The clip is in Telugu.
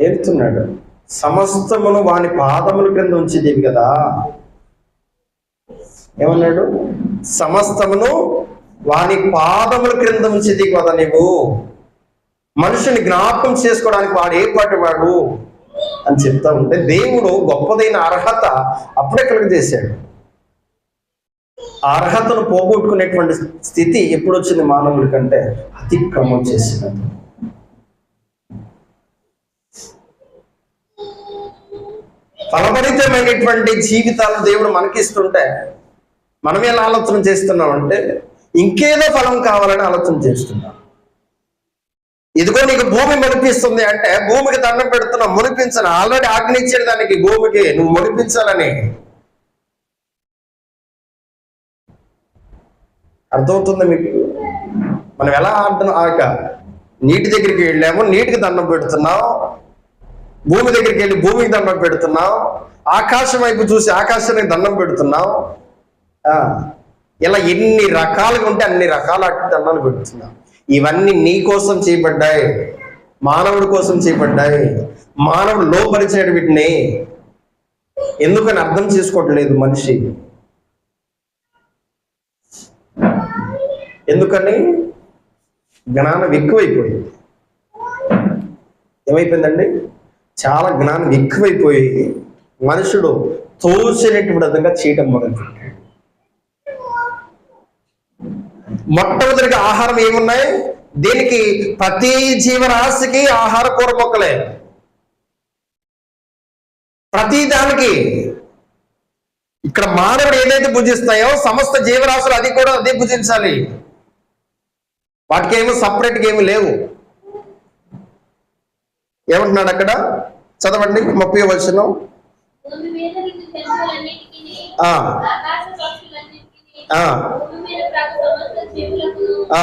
ఏడుతున్నాడు. సమస్తమును వాని పాదముల క్రింద ఉంచిదేవి కదా. ఏమన్నాడు? సమస్తమును వాని పాదముల క్రింద ఉంచిది కదా నీవు. మనుషుని జ్ఞాపకం చేసుకోవడానికి వాడు ఏ పాటి వాడు అని చెప్తా ఉంటే దేవుడు గొప్పదైన అర్హత అప్పుడే కలుగజేశాడు. ఆ అర్హతను పోగొట్టుకునేటువంటి స్థితి ఎప్పుడు వచ్చింది మానవుడి కంటే? అతిక్రమం చేసినప్పుడు. ఫలభరితమైనటువంటి జీవితాలు దేవుడు మనకిస్తుంటే మనం ఎలా ఆలోచన చేస్తున్నామంటే ఇంకేదో ఫలం కావాలని ఆలోచన చేస్తున్నాం. ఇదిగో నీకు భూమి మునిపిస్తుంది అంటే భూమికి దండం పెడుతున్నావు మునిపించను ఆల్రెడీ ఆజ్ఞ ఇచ్చాడు దానికి భూమికి నువ్వు మునిపించాలని అర్థమవుతుంది మీకు? మనం ఎలా అర్థం ఆక నీటి దగ్గరికి వెళ్ళాము నీటికి దండం పెడుతున్నాం భూమి దగ్గరికి వెళ్ళి భూమికి దండం పెడుతున్నాం ఆకాశం వైపు చూసి ఆకాశానికి దండం పెడుతున్నాం ఇలా ఎన్ని రకాలుగా ఉంటే అన్ని రకాల దండాలు పెడుతున్నాం ఇవన్నీ నీ కోసం చేయబడ్డాయి మానవుడి కోసం చేయబడ్డాయి మానవుడు లోపరిచాడు వీటిని ఎందుకని అర్థం చేసుకోవట్లేదు మనిషి? ఎందుకని? జ్ఞానం ఎక్కువైపోయింది. ఏమైపోయిందండి? చాలా జ్ఞానం ఎక్కువైపోయి మనుషుడు తోచినటువంటి విధంగా చేయటం మొదలుపెట్టాడు. మొట్టమొదటిగా ఆహారం ఏమున్నాయి? దీనికి ప్రతి జీవరాశికి ఆహార కూర మొక్కలే. ప్రతి దానికి. ఇక్కడ మానవుడు ఏదైతే భుజిస్తాయో సమస్త జీవరాశులు అది కూడా అదే భుజించాలి వాటికి ఏమో సపరేట్గా ఏమి లేవు. ఏమంటున్నాడు అక్కడ? చదవండి ముప్పై వచ్చిన ఆ.